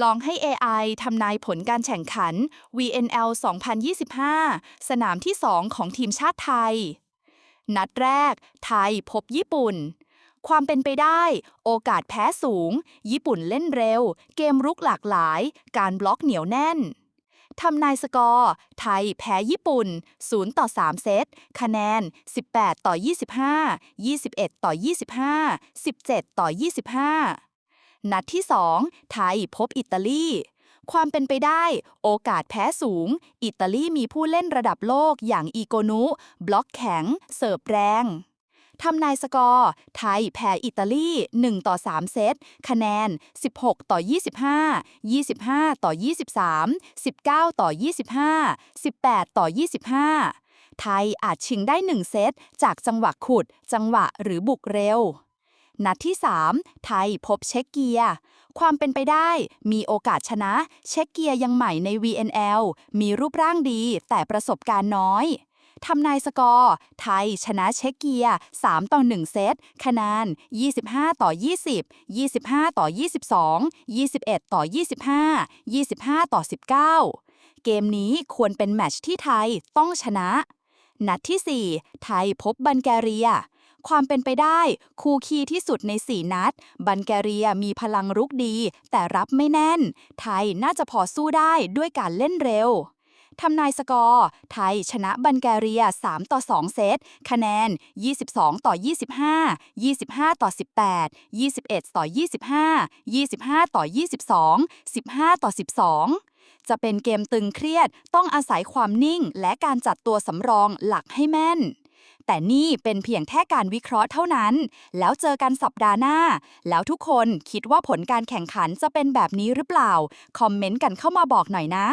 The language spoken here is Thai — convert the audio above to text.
ลองให้ AI ทำนายผลการแข่งขัน VNL 2025 สนามที่ 2 ของทีมชาติไทย นัดแรก ไทยพบญี่ปุ่น ความเป็นไปได้ โอกาสแพ้สูง ญี่ปุ่นเล่นเร็ว เกมรุกหลากหลาย การบล็อกเหนียวแน่นทำนายสกอร์ ไทยแพ้ญี่ปุ่น 0 ต่อ 3 เซต คะแนน 18 ต่อ 25 21 ต่อ 25 17 ต่อ 25 นัดที่ 2 ไทยพบอิตาลี ความเป็นไปได้ โอกาสแพ้สูง อิตาลีมีผู้เล่นระดับโลกอย่างอีโกนุ บล็อกแข็ง เสิร์ฟแรงทำนายสกอร์ ไทยแพ้อิตาลี 1 ต่อ 3 เซต คะแนน 16 ต่อ 25 25 ต่อ 23 19 ต่อ 25 18 ต่อ 25 ไทยอาจชิงได้ 1 เซต จากจังหวะขุด จังหวะหรือบุกเร็ว นัดที่ 3 ไทยพบเช็กเกีย ความเป็นไปได้ มีโอกาสชนะ เช็กเกียยังใหม่ใน VNL มีรูปร่างดีแต่ประสบการณ์น้อยทำนายสกอร์ ไทยชนะเช็กเกีย 3 ต่อ 1 เซต คะแนน 25 ต่อ 20 25 ต่อ 22 21 ต่อ 25 25 ต่อ 19 เกมนี้ควรเป็นแมตช์ที่ไทยต้องชนะ นัดที่ 4 ไทยพบบัลแกเรีย ความเป็นไปได้ คู่คีที่สุดใน 4 นัด บัลแกเรียมีพลังรุกดี แต่รับไม่แน่น ไทยน่าจะพอสู้ได้ด้วยการเล่นเร็วทำนายสกอร์ ไทยชนะบัลแกเรีย 3 ต่อ 2 เซต คะแนน 22 ต่อ 25 25 ต่อ 18 21 ต่อ 25 25 ต่อ 22 15 ต่อ 12 จะเป็นเกมตึงเครียดต้องอาศัยความนิ่งและการจัดตัวสำรองหลักให้แม่น แต่นี่เป็นเพียงแค่การวิเคราะห์เท่านั้น แล้วเจอกันสัปดาห์หน้า แล้วทุกคนคิดว่าผลการแข่งขันจะเป็นแบบนี้หรือเปล่า คอมเมนต์กันเข้ามาบอกหน่อยนะ